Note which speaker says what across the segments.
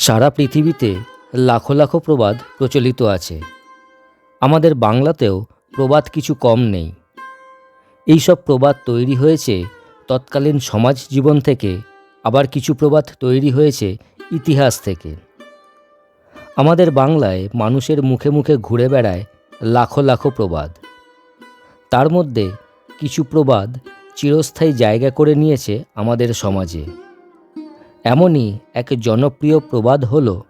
Speaker 1: সারা পৃথিবীতে লাখো লাখো প্রবাদ প্রচলিত আছে। আমাদের বাংলাতেও প্রবাদ কিছু কম নেই। এইসব প্রবাদ তৈরি হয়েছে তৎকালীন সমাজ জীবন থেকে, আবার কিছু প্রবাদ তৈরি হয়েছে ইতিহাস থেকে। আমাদের বাংলায় মানুষের মুখে মুখে ঘুরে বেড়ায় লাখো লাখো প্রবাদ। তার মধ্যে কিছু প্রবাদ চিরস্থায়ী জায়গা করে নিয়েছে আমাদের সমাজে। এমনই এক জনপ্রিয় প্রবাদ হল,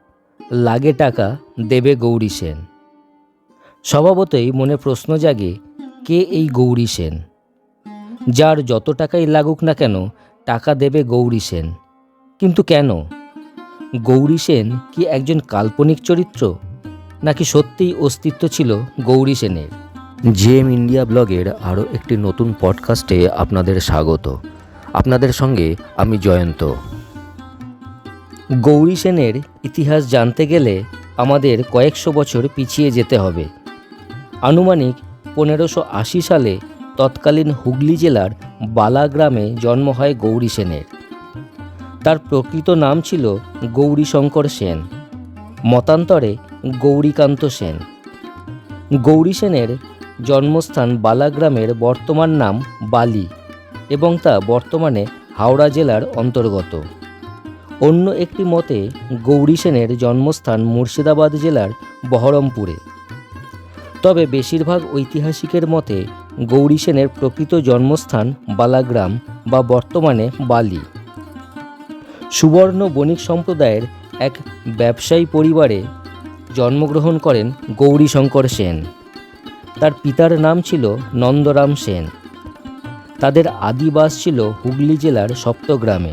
Speaker 1: লাগে টাকা, দেবে গৌরী সেন। স্বভাবতই মনে প্রশ্ন জাগে, কে এই গৌরী সেন? যার যত টাকাই লাগুক না কেন, টাকা দেবে গৌরী সেন। কিন্তু কেন? গৌরী সেন কি একজন কাল্পনিক চরিত্র? নাকি সত্যিই অস্তিত্ব ছিল গৌরী সেনের? জেএম ইন্ডিয়া ব্লগের আরও একটি নতুন পডকাস্টে আপনাদের স্বাগত। আপনাদের সঙ্গে আমি জয়ন্ত। গৌরী সেনের ইতিহাস জানতে গেলে আমাদের কয়েকশো বছর পিছিয়ে যেতে হবে। আনুমানিক পনেরোশো আশি সালে তৎকালীন হুগলি জেলার বালা গ্রামে জন্ম হয় গৌরী সেনের। তার প্রকৃত নাম ছিল গৌরীশঙ্কর সেন। মতান্তরে গৌরীকান্ত সেন। গৌরী সেনের জন্মস্থান বালা গ্রামের বর্তমান নাম বালি এবং তা বর্তমানে হাওড়া জেলার অন্তর্গত। অন্য একটি মতে, গৌরী সেনের জন্মস্থান মুর্শিদাবাদ জেলার বহরমপুরে। তবে বেশিরভাগ ঐতিহাসিকের মতে, গৌরী সেনের প্রকৃত জন্মস্থান বালাগ্রাম বা বর্তমানে বালি। সুবর্ণ বণিক সম্প্রদায়ের এক ব্যবসায়ী পরিবারে জন্মগ্রহণ করেন গৌরীশঙ্কর সেন। তার পিতার নাম ছিল নন্দরাম সেন। তাদের আদিবাস ছিল হুগলি জেলার সপ্তগ্রামে।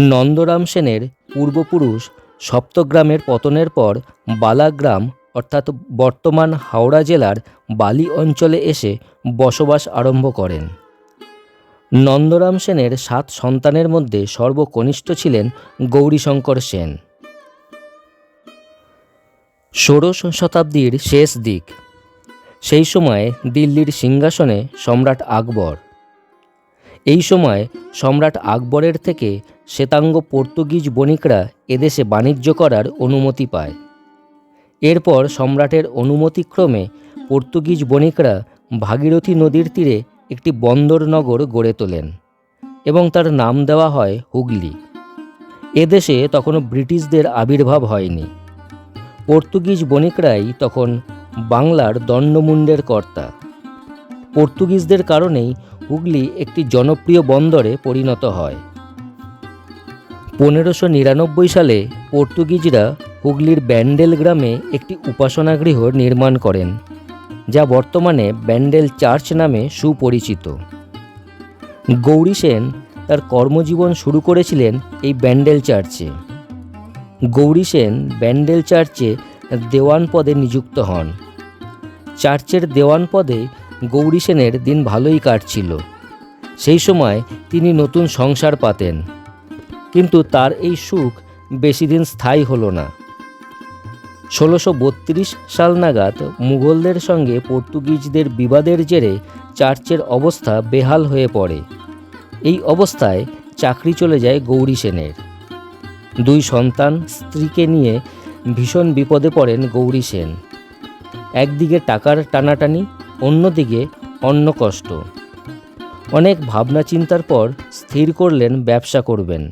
Speaker 1: নন্দরাম সেনের পূর্বপুরুষ সপ্তগ্রামের পতনের পর বালাগ্রাম, অর্থাৎ বর্তমান হাওড়া জেলার বালি অঞ্চলে এসে বসবাস আরম্ভ করেন। নন্দরাম সেনের সাত সন্তানের মধ্যে সর্বকনিষ্ঠ ছিলেন গৌরীশঙ্কর সেন। ষোড়শ শতাব্দীর শেষ দিক। সেই সময়ে দিল্লির সিংহাসনে সম্রাট আকবর এই সময় সম্রাট আকবরের থেকে শ্বেতাঙ্গ পর্তুগিজ বণিকরা এদেশে বাণিজ্য করার অনুমতি পায়। এরপর সম্রাটের অনুমতিক্রমে পর্তুগিজ বণিকরা ভাগীরথী নদীর তীরে একটি বন্দর নগর গড়ে তোলেন এবং তার নাম দেওয়া হয় হুগলি। এদেশে তখনও ব্রিটিশদের আবির্ভাব হয়নি। পর্তুগিজ বণিকরাই তখন বাংলার দণ্ডমুণ্ডের কর্তা। পর্তুগিজদের কারণেই হুগলি একটি জনপ্রিয় বন্দরে পরিণত হয়। পনেরোশো নিরানব্বই সালে পর্তুগিজরা হুগলির ব্যান্ডেল গ্রামে একটি উপাসনাগৃহ নির্মাণ করেন, যা বর্তমানে ব্যান্ডেল চার্চ নামে সুপরিচিত। গৌরী সেন তার কর্মজীবন শুরু করেছিলেন এই ব্যান্ডেল চার্চে। গৌরী সেন ব্যান্ডেল চার্চে দেওয়ান পদে নিযুক্ত হন। চার্চের দেওয়ান পদে গৌরী সেনের দিন ভালোই কাটছিল। সেই সময় তিনি নতুন সংসার পাতেন। কিন্তু তার এই সুখ বেশি দিন স্থায়ী হলো না। ষোলোশো বত্রিশ সাল নাগাদ মুঘলদের সঙ্গে পর্তুগিজদের বিবাদের জেরে চার্চের অবস্থা বেহাল হয়ে পড়ে। এই অবস্থায় চাকরি চলে যায় গৌরী সেনের। দুই সন্তান স্ত্রীকে নিয়ে ভীষণ বিপদে পড়েন গৌরী সেন। একদিকে টাকার টানাটানি অন্যদিকে অন্য কষ্ট। অনেক ভাবনা চিন্তার পর স্থির করলেন ব্যবসা করবেন।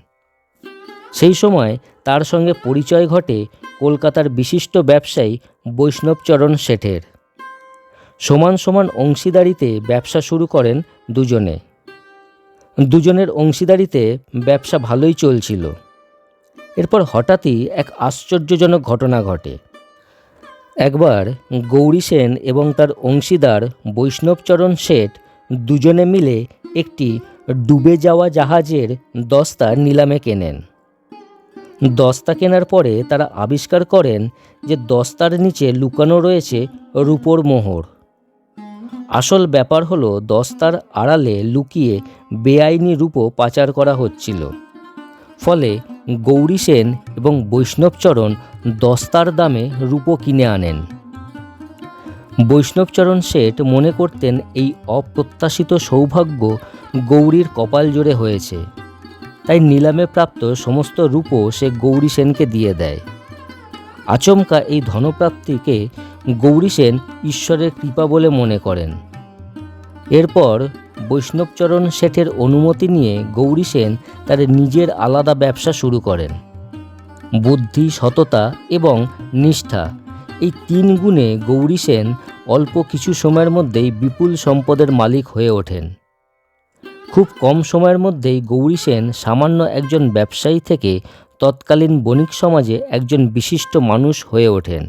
Speaker 1: সেই সময় তার সঙ্গে পরিচয় ঘটে কলকাতার বিশিষ্ট ব্যবসায়ী বৈষ্ণবচরণ শেঠের। সমান সমান অংশীদারিতে ব্যবসা শুরু করেন দুজনে। দুজনের অংশীদারিতে ব্যবসা ভালোই চলছিল। এরপর হঠাৎই এক আশ্চর্যজনক ঘটনা ঘটে। একবার গৌরী সেন এবং তার অংশীদার বৈষ্ণবচরণ শেঠ দুজনে মিলে একটি ডুবে যাওয়া জাহাজের দস্তা নিলামে কেনেন। দস্তা কেনার পরে তারা আবিষ্কার করেন যে দস্তার নিচে লুকানো রয়েছে রূপোর মোহর। আসল ব্যাপার হলো দস্তার আড়ালে লুকিয়ে বেআইনি রূপো পাচার করা হচ্ছিল। ফলে গৌরী সেন এবং বৈষ্ণবচরণ দস্তার দামে রূপো কিনে আনেন। বৈষ্ণবচরণ শেঠ মনে করতেন এই অপ্রত্যাশিত সৌভাগ্য গৌরীর কপাল জোরে হয়েছে। তাই নিলামে প্রাপ্ত সমস্ত রূপও সে গৌরী সেনকে দিয়ে দেয়। আচমকা এই ধনপ্রাপ্তিকে গৌরী সেন ঈশ্বরের কৃপা বলে মনে করেন। এরপর বৈষ্ণবচরণ শেঠের অনুমতি নিয়ে গৌরী সেন তার নিজের আলাদা ব্যবসা শুরু করেন। বুদ্ধি, সততা এবং নিষ্ঠা। এই তিন গুণে গৌরী সেন অল্প কিছু সময়ের মধ্যেই বিপুল সম্পদের মালিক হয়ে ওঠেন। খুব কম সময়ের মধ্যেই গৌরী সেন সামান্য একজন ব্যবসায়ী থেকে তৎকালীন বণিক সমাজে একজন বিশিষ্ট মানুষ হয়ে ওঠেন।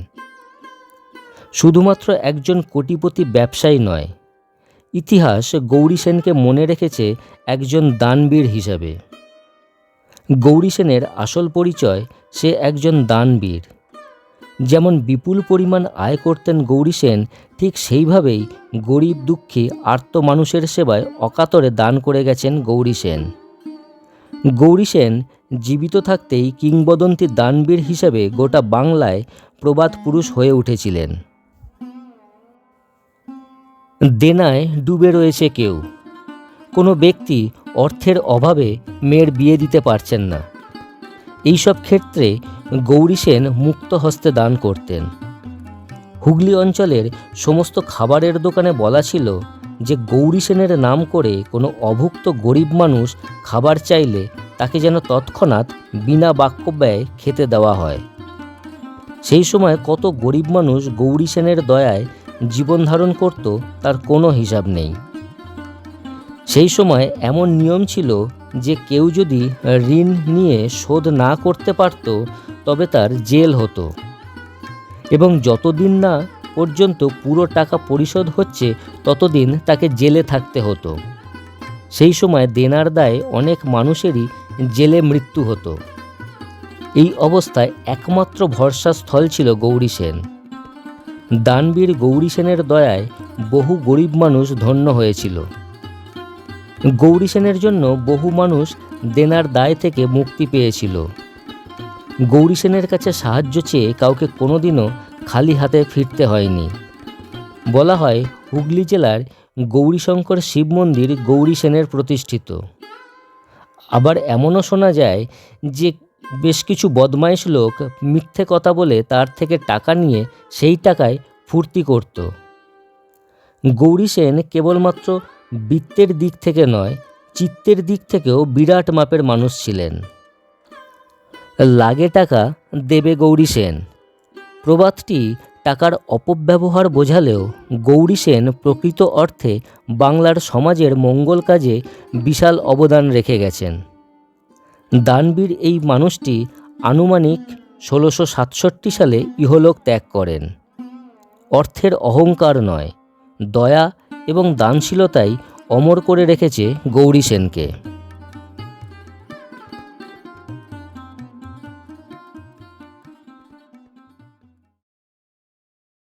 Speaker 1: শুধুমাত্র একজন কোটিপতি ব্যবসায়ী নয়, ইতিহাস গৌরী সেনকে মনে রেখেছে একজন দানবীর হিসাবে। গৌরী সেনের আসল পরিচয় সে একজন দানবীর। যেমন বিপুল পরিমাণ আয় করতেন গৌরী সেন, ঠিক সেইভাবেই গরিব দুঃখী আর্ত মানুষের সেবায় অকাতরে দান করে গেছেন গৌরী সেন। গৌরী সেন জীবিত থাকতেই কিংবদন্তি দানবীর হিসেবে গোটা বাংলায় প্রবাদ পুরুষ হয়ে উঠেছিলেন। দেনায় ডুবে রয়েছে কেউ। কোনো ব্যক্তি অর্থের অভাবে মেয়ের বিয়ে দিতে পারছেন না। এইসব ক্ষেত্রে গৌরী সেন মুক্ত হস্তে দান করতেন। হুগলি অঞ্চলের সমস্ত খাবারের দোকানে বলা ছিল যে গৌরী সেনের নাম করে কোনো অভুক্ত গরিব মানুষ খাবার চাইলে তাকে যেন তৎক্ষণাৎ বিনা বাক্য ব্যয় খেতে দেওয়া হয়। সেই সময় কত গরিব মানুষ গৌরী সেনের দয়ায় জীবন ধারণ করত তার কোনো হিসাব নেই। সেই সময় এমন নিয়ম ছিল যে কেউ যদি ঋণ নিয়ে শোধ না করতে পারত, তবে তার জেল হতো। এবং যতদিন না পর্যন্ত পুরো টাকা পরিশোধ হচ্ছে, ততদিন তাকে জেলে থাকতে হতো। সেই সময় দেনার দায়ে অনেক মানুষেরই জেলে মৃত্যু হতো। এই অবস্থায় একমাত্র ভরসাস্থল ছিল গৌরী সেন। দানবীর গৌরী সেনের দয়ায় বহু গরিব মানুষ ধন্য হয়েছিল। গৌরী সেনের জন্য বহু মানুষ দেনার দায় থেকে মুক্তি পেয়েছিল। গৌরী সেনের কাছে সাহায্য চেয়ে কাউকে কোনোদিনও খালি হাতে ফিরতে হয়নি। বলা হয়, হুগলি জেলার গৌরীশঙ্কর শিব মন্দির গৌরী সেনের প্রতিষ্ঠিত। আবার এমনও শোনা যায় যে বেশ কিছু বদমাইশ লোক মিথ্যে কথা বলে তার থেকে টাকা নিয়ে সেই টাকায় ফুর্তি করত। গৌরী সেন কেবলমাত্র বৃত্তের দিক থেকে নয়, চিত্তের দিক থেকেও বিরাট মাপের মানুষ ছিলেন। লাগে টাকা দেবে গৌরী সেন। প্রবাদটি টাকার অপব্যবহার বোঝালেও গৌরী সেন প্রকৃত অর্থে বাংলার সমাজের মঙ্গল কাজে বিশাল অবদান রেখে গেছেন। দানবীর এই মানুষটি আনুমানিক ষোলোশো সাতষট্টি সালে ইহলোক ত্যাগ করেন। অর্থের অহংকার নয়, দয়া এবং দানশীলতাই অমর করে রেখেছে গৌরী সেনকে।